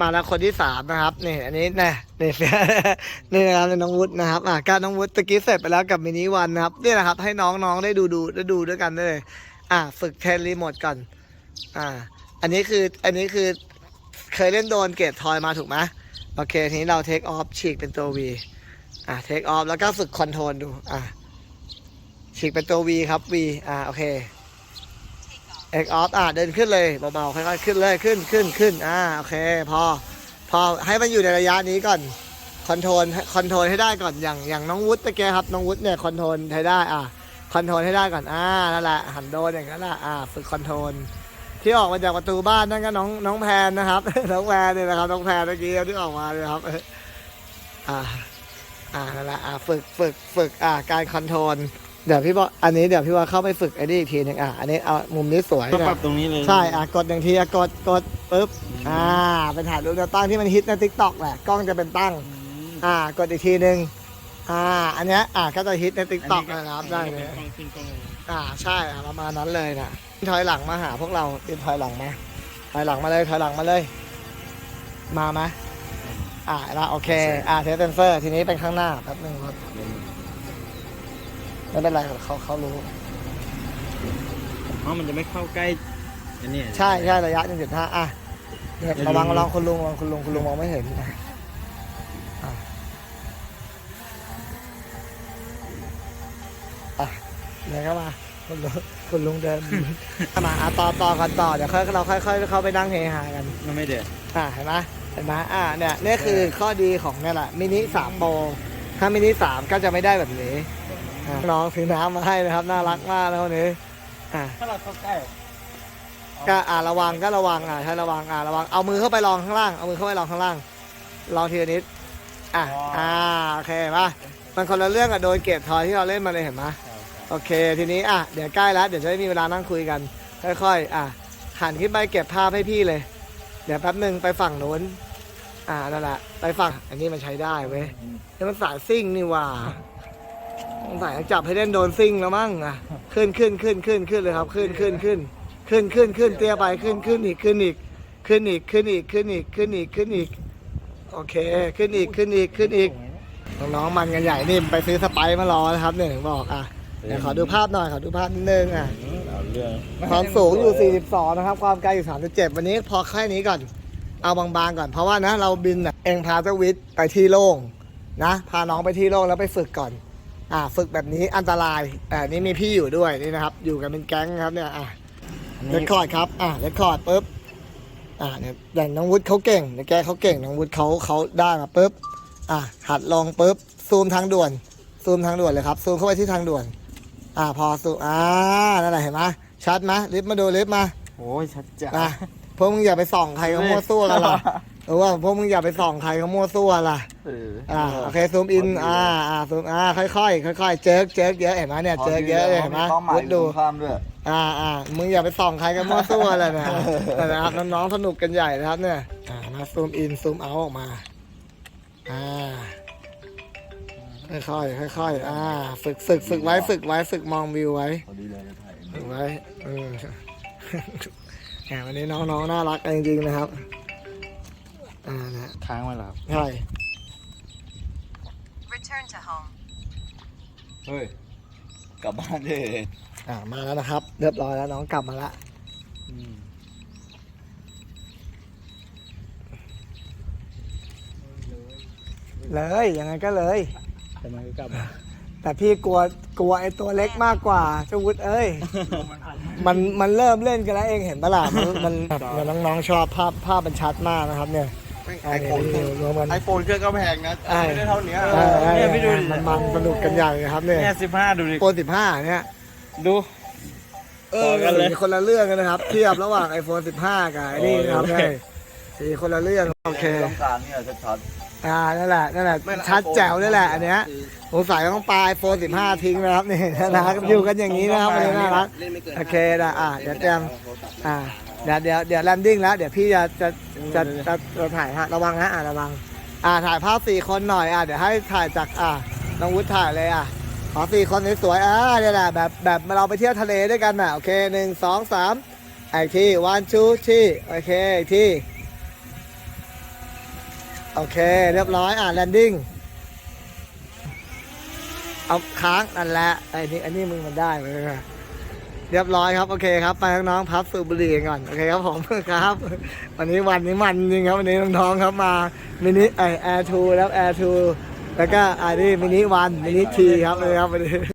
มาแล้วคนที่สามนะครับนี่อันนี้นะนี่นี่นะครับน้องวุฒินะครับอะการน้องวุฒิตะกี้เสร็จไปแล้วกับมินิวันนะครับนี่นะครับ ให้น้องๆได้ดูดูได้ดูด้วยกันได้เลย อะฝึกเทรนรีโมทก่อนอ่า อันนี้คืออันนี้คือเคยเล่นโดนเกตทอยมาถูกไหมโอเคทีนี้เราเทคออฟฉีกเป็นตัว V อะเทคออฟแล้วก็ฝึกคอนโทรลดูอะฉีกเป็นตัว V ครับ V อะโอเค เอกออฟอะเดินขึ้นเลยเบาๆค่อยๆขึ้นเลยขึ้นขึ้นขึ้นอ่าโอเคพอพอให้มันอยู่ในระยะนี้ก่อนคอนโทรลคอนโทรลให้ได้ก่อนอย่างอย่างน้องวุฒิตะเกียครับน้องวุฒิเนี่ยคอนโทรลให้ได้อะคอนโทรลให้ได้ก่อนอ่านั่นแหละหันโดนอย่างนั้นแหละอ่าฝึกคอนโทรลที่ออกมาจากประตูบ้านนั่นก็น้องน้องแพนนะครับน้องแพนเนี่ยนะครับน้องแพนเมื่อกี้ที่ออกมาเลยครับอ่าอ่านั่นแหละอ่าฝึกฝึกฝึกอ่าการคอนโทรล เดี๋ยวพี่บอกอันนี้เดี๋ยวพี่ว่าเข้าไปฝึกไอ้นี่อีกทีหนึงอะอันนี้เอามุมนี้สวยก็นะปรับตรงนี้เลยใช่อะกดหนึ่งทีอะกดกดปุ๊บอ่าเป็นถ่ายรูปแนวตั้งที่มันฮิตในทิกตอกแหละกล้องจะเป็นตั้งอ่ากดอีกทีหนึ่งอ่า อันเนี้ยอ่าก็จะฮิตในทิกตอกนะครับได้เลยขึ้นกล้องเลยอ่าใช่อะประมาณนั้นเลยนะถอยหลังมาหาพวกเราเป็นถอยหลังมาถอยหลังมาเลยถอยหลังมาเลย มาไหมอ่าแล้วโอเค อ่าเทสเซนเซอร์ ทีนี้เป็นข้างหน้าแป๊บหนึงครับ ไม่เป็นไรเขาเขารู้ เพราะมันจะไม่เข้าใกล้อันเนี้ยใช่ใช่ระยะหนึ่งจุดห้าอะเนี่ยระวังระวังคุณลุงระวังคุณลุงคุณลุงมองไม่เห็นอะอะอะเดี๋ยวเข้ามาคุณลุงคุณลุงเดินมาอะต่อต่อกันต่อเดี๋ยวค่อยเราค่อยๆเข้าไปนั่งเฮฮากัน มันไม่เดือดอะเห็นไหมเห็นไหมอะเนี่ยนี่คือข้อดีของเนี่ยแหละมินิสามโปรถ้ามินิสามก็จะไม่ได้แบบนี้อะ น้องซื้อน้ำมาให้นะครับ น่ารักมากนะวันนี้อะถ้าเราเข้าใกล้ก็อ่าระวังก็ระวังอ่าใช้ระวังอ่าระวังเอามือเข้าไปลองข้างล่างเอามือเข้าไปลองข้างล่างลองทีละนิดอะอ่าโอเคป่ะมันคนละเรื่องกับโดนเก็บทอยที่เราเล่นมาเลยเห็นไหมโอเคทีนี้อะเดี๋ยวใกล้แล้วเดี๋ยวจะได้มีเวลานั่งคุยกัน ค่อยๆ อะหันขึ้นไปเก็บภาพให้พี่เลย เดี๋ยวแป๊บหนึ่งไปฝั่งโน้นอ่านั่นแหละไปฝั่งอันนี้มันใช้ได้เว้ยนี่มันสายซิ่งนี่หว่า สงสัยจับให้เล่นโดนซิ่งแล้วมั้งอะขึ้นขึ้นขึ้นขึ้นขึ้นเลยครับ ขึ้นขึ้นขึ้นขึ้นขึ้นขึ้นเตี้ยไปขึ้นขึ้นอีกขึ้นอีก ขึ้นอีกขึ้นอีกขึ้นอีกขึ้นอีกขึ้นอีกโอเค ขึ้นอีกขึ้นอีกขึ้นอีกน้องๆมันกันใหญ่นี่ไปซื้อสไปซ์มารอนะครับเนี่ยถึงบอกอะเดี๋ยวขอดูภาพหน่อยขอดูภาพนิดนึงอะเอาเรื่องความสูงอยู่ 42 นะครับ ความไกลอยู่ 37 วันนี้พอแค่นี้ก่อน เอาบางๆก่อน เพราะว่านะ เราบินน่ะเองพาเจ้าวิทย์ไปที่โล่งนะ พาน้องไปที่โล่งแล้วไปฝึกก่อน อ่าฝึกแบบนี้อันตรายแต่นี่มีพี่อยู่ด้วยนี่นะครับ อยู่กันเป็นแก๊งครับเนี่ยอะเรคคอร์ดครับอะเรคคอร์ดปุ๊บอ่าเนี่ยอย่างน้องวุฒิเขาเก่งเดี๋ยวแกเขาเก่งน้องวุฒิเขาเขาได้มาปุ๊บอะหัดลงปุ๊บซูมทางด่วน ซูมทางด่วนเลยครับซูมเข้าไปที่ทางด่วน อ่าพอซูมอ่านั่นแหละเห็นไหมชัดไหมลิฟต์มาดูลิฟต์มาโอ้ยชัดจ๋านะพวกมึงอย่าไปส่องใครเขามั่วซั่วกันล่ะหรือ ว่าพวกมึงอย่าไปส่องใครเขามั่วซั่วล่ะเอออ่าโอเคซูมอินอ่าอ่าซูมอ่าค่อยๆค่อยๆเจิกเจิกเยอะเห็นไหมเนี่ยเจิกเยอะเลยเห็นไหมเป้าหมายวุฒิดู ข้ามด้วย อ่าอ่ามึงอย่าไปส่องใครกันมั่วซั่วเลยนะ แต่นะครับน้องๆสนุกกันใหญ่นะครับเนี่ยอ่ามาซูมอินซูมเอาออกมา อ่า ค่อยๆค่อยๆอ่า ฝึกฝึกฝึกไว้ฝึกไว้ฝึกมองวิวไว้ พอดีเลยจะถ่าย ฝึกไว้เออ แหมวันนี้น้องๆน่ารักกันจริงๆนะครับ อ่านะค้างไว้เหรอครับใช่ Return to home. เฮ้ย กลับบ้านดิอ่ามาแล้วนะครับ เรียบร้อยแล้วน้องกลับมาละอืมเลยยังไงก็เลยแต่มันก็กลับมาแต่พี่กลัวกลัวไอ้ตัวเล็กมากกว่าเจ้าวุฒิเอ้ย มันมันเริ่มเล่นกันแล้วเองเห็นปะล่ะมันมันมันน้องๆชอบภาพภาพมันชัดมากนะครับ เนี่ย ไอโฟนนี่รวมกันไอโฟนเครื่องก็แพงนะใช่ไม่ได้เท่านี้เออเออเนี่ยพี่ดูดิมันมันสนุกกันใหญ่เลยครับเนี่ยเนี่ยสิบห้าดูดิโปรสิบห้าเนี่ยดูเออต่อกันเลยสีคนละเรื่องกันนะครับ เทียบระหว่าง iPhone 15 กับไอ้นี่นะครับโอ้เนี่ยยสีคนละเรื่องโอเคต้องการเนี่ยชัดอ่านั่นแหละนั่นแหละๆไม่ละชัด iPhone แจ๋วนี่แหละอันเนี้ยสงสัยต้องปลายโฟน15ทิ้งนะครับนี่นะครับอยู่กันอย่างนี้นะครับวันนี้น่ารักเล่นไม่เกินโอเคนะอะเดี๋ยวเตรียมอ่า เดี๋ยวเดี๋ยวเดี๋ยวแลนดิ้งแล้ว เดี๋ยวพี่จะจะจะจะจะถ่ายฮะระวังนะอะระวัง อ่าถ่ายภาพสี่คนหน่อยอะเดี๋ยวให้ถ่ายจากอะน้องวุฒิถ่ายเลยอะขอสี่คนสวยๆอ่าเนี่ยแหละแบบแบบเราไปเที่ยวทะเลด้วยกันน่ะโอเคหนึ่งสองสามไอที่ one two three โอเคที่โอเค เรียบร้อยอะแลนดิ้งเอาค้างนั่นแหละไอ้นี่อันนี้มึงมันได้ไหม เรียบร้อยครับ โอเคครับ ไปน้องๆพับสูบบุหรี่กันก่อนโอเคครับผมครับ วันนี้วันนี้มันจริงครับวันนี้น้องๆครับมามินิไอแอร์ทูแล้วแอร์ทูแล้วก็อันนี้มินิวันมินิทีครับเลยครับวันนี้